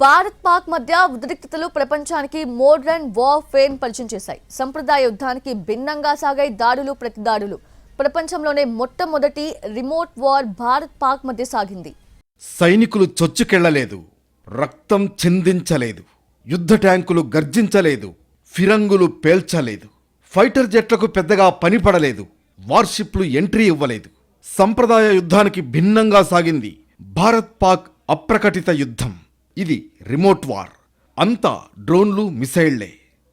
భారత్ పాక్ మధ్య ఉద్రిక్తతలు ప్రపంచానికి మోడ్రన్ వార్ఫేర్ పరిచయం చేశాయి. సంప్రదాయ యుద్ధానికి భిన్నంగా సాగాయి దాడులు ప్రతిదాడులు ప్రపంచంలోనే మొట్టమొదటి రిమోట్ వార్ భారత్ పాక్ మధ్య సాగింది. సైనికులు చొచ్చుకెళ్ళలేదు రక్తం చిందించలేదు యుద్ధ ట్యాంకులు గర్జించలేదు ఫిరంగులు పేల్చలేదు ఫైటర్ జెట్లకు పెద్దగా పనిపడలేదు వార్షిప్లు ఎంట్రీ ఇవ్వలేదు. సంప్రదాయ యుద్ధానికి భిన్నంగా సాగింది భారత్ పాక్ అప్రకటిత యుద్ధం. ఇది రిమోట్ వార్. అంతా డ్రోన్లు మిసైళ్ళే.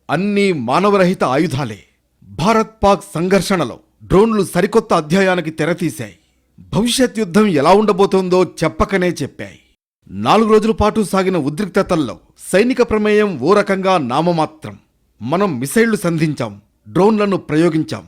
అన్నీ మానవరహిత ఆయుధాలే. భారత్ పాక్ సంఘర్షణలో డ్రోన్లు సరికొత్త అధ్యాయానికి తెరతీశాయి. భవిష్యత్ యుద్ధం ఎలా ఉండబోతోందో చెప్పకనే చెప్పాయి. నాలుగు రోజుల పాటు సాగిన ఉద్రిక్తతల్లో సైనిక ప్రమేయం ఓ రకంగా నామమాత్రం. మనం మిసైళ్ళు సంధించాం డ్రోన్లను ప్రయోగించాం.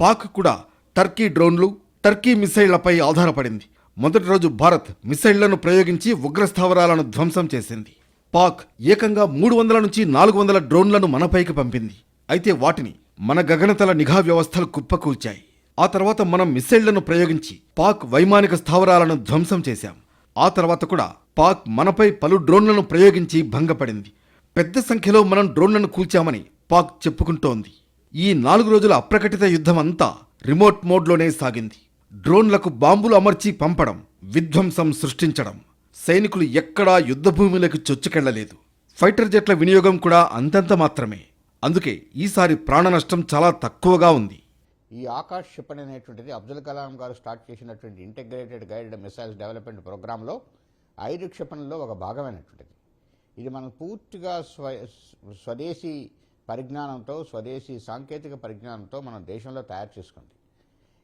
పాక్ కూడా టర్కీ డ్రోన్లు టర్కీ మిసైళ్ళపై ఆధారపడింది. మొదటి రోజు భారత్ మిసైళ్ళను ప్రయోగించి ఉగ్రస్థావరాలను ధ్వంసం చేసింది. పాక్ ఏకంగా మూడు వందల నుంచి నాలుగు వందల డ్రోన్లను మనపైకి పంపింది. అయితే వాటిని మన గగనతల నిఘా వ్యవస్థలు కుప్పకూల్చాయి. ఆ తర్వాత మనం మిసైళ్ళను ప్రయోగించి పాక్ వైమానిక స్థావరాలను ధ్వంసం చేశాం. ఆ తర్వాత కూడా పాక్ మనపై పలు డ్రోన్లను ప్రయోగించి భంగపడింది. పెద్ద సంఖ్యలో మనం డ్రోన్లను కూల్చామని పాక్ చెప్పుకుంటోంది. ఈ నాలుగు రోజుల అప్రకటిత యుద్ధం అంతా రిమోట్ మోడ్లోనే సాగింది. డ్రోన్లకు బాంబులు అమర్చి పంపడం విధ్వంసం సృష్టించడం. సైనికులు ఎక్కడా యుద్ధభూమిలోకి చొచ్చుకెళ్ళలేదు. ఫైటర్ జెట్ల వినియోగం కూడా అంతంత మాత్రమే. అందుకే ఈసారి ప్రాణ నష్టం చాలా తక్కువగా ఉంది. ఈ ఆకాష్ క్షిపణి అనేటువంటిది అబ్దుల్ కలాం గారు స్టార్ట్ చేసినటువంటి ఇంటిగ్రేటెడ్ గైడెడ్ మిసైల్స్ డెవలప్మెంట్ ప్రోగ్రాంలో ఐదు క్షిపణిలో ఒక భాగమైనటువంటిది. ఇది మనం పూర్తిగా స్వ స్వదేశీ పరిజ్ఞానంతో స్వదేశీ సాంకేతిక పరిజ్ఞానంతో మన దేశంలో తయారు చేసుకుంది.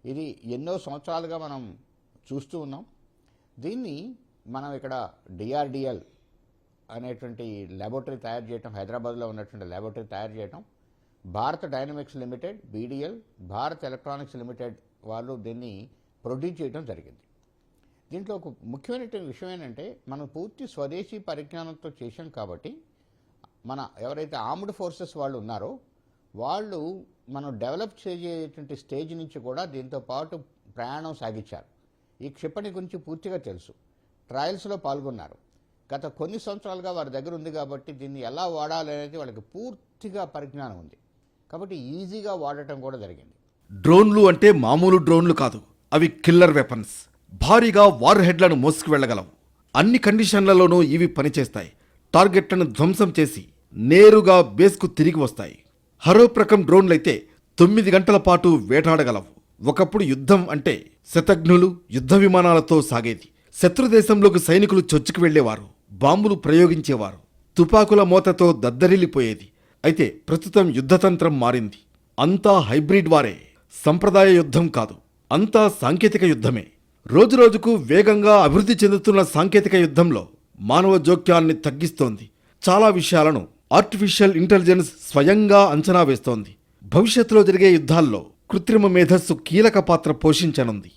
ఇది ఎన్నో సంవత్సరాలుగా మనం చూస్తూ ఉన్నాం. దీన్ని మనం ఇక్కడ డిఆర్డిఎల్ అనేటువంటి ల్యాబొటరీ తయారు చేయటం హైదరాబాద్లో ఉన్నటువంటి ల్యాబొటరీ తయారు చేయటం Bharat dynamics limited BDL Bharat electronics limited వాళ్ళు దీన్ని ప్రొడ్యూస్ చేయడం జరిగింది. దీంట్లో ఒక ముఖ్యమైనటువంటి విషయం ఏంటంటే మనం పూర్తి స్వదేశీ పరిజ్ఞానంతో చేశాం కాబట్టి మన ఎవరైతే ఆర్మ్డ్ ఫోర్సెస్ వాళ్ళు ఉన్నారో వాళ్ళు మనం డెవలప్ చేసేటువంటి స్టేజ్ నుంచి కూడా దీంతో పాటు ప్రయాణం సాగించారు. ఈ క్షిపణి గురించి పూర్తిగా తెలుసు. ట్రయల్స్లో పాల్గొన్నారు. గత కొన్ని సంవత్సరాలుగా వారి దగ్గర ఉంది కాబట్టి దీన్ని ఎలా వాడాలి అనేది వాళ్ళకి పూర్తిగా పరిజ్ఞానం ఉంది. కాబట్టి ఈజీగా వాడటం కూడా జరిగింది. డ్రోన్లు అంటే మామూలు డ్రోన్లు కాదు. అవి కిల్లర్ వెపన్స్. భారీగా వార్ హెడ్లను మోసుకు వెళ్ళగలవు. అన్ని కండిషన్లలోనూ ఇవి పనిచేస్తాయి. టార్గెట్లను ధ్వంసం చేసి నేరుగా బేస్కు తిరిగి వస్తాయి. హరోప్రకం డ్రోన్లైతే తొమ్మిది గంటల పాటు వేటాడగలవు. ఒకప్పుడు యుద్ధం అంటే శతఘ్నులు యుద్ధ విమానాలతో సాగేది. శత్రుదేశంలోకి సైనికులు చొచ్చుకు వెళ్ళేవారు బాంబులు ప్రయోగించేవారు తుపాకుల మోతతో దద్దరిల్లిపోయేది. అయితే ప్రస్తుతం యుద్ధతంత్రం మారింది. అంతా హైబ్రిడ్ వారే సంప్రదాయ యుద్ధం కాదు అంతా సాంకేతిక యుద్ధమే. రోజురోజుకు వేగంగా అభివృద్ధి చెందుతున్న సాంకేతిక యుద్ధంలో మానవ జోక్యాన్ని తగ్గిస్తోంది. చాలా విషయాలను ఆర్టిఫిషియల్ ఇంటెలిజెన్స్ స్వయంగా అంచనా వేస్తోంది. భవిష్యత్తులో జరిగే యుద్ధాల్లో కృత్రిమ మేధస్సు కీలక పాత్ర పోషించనుంది.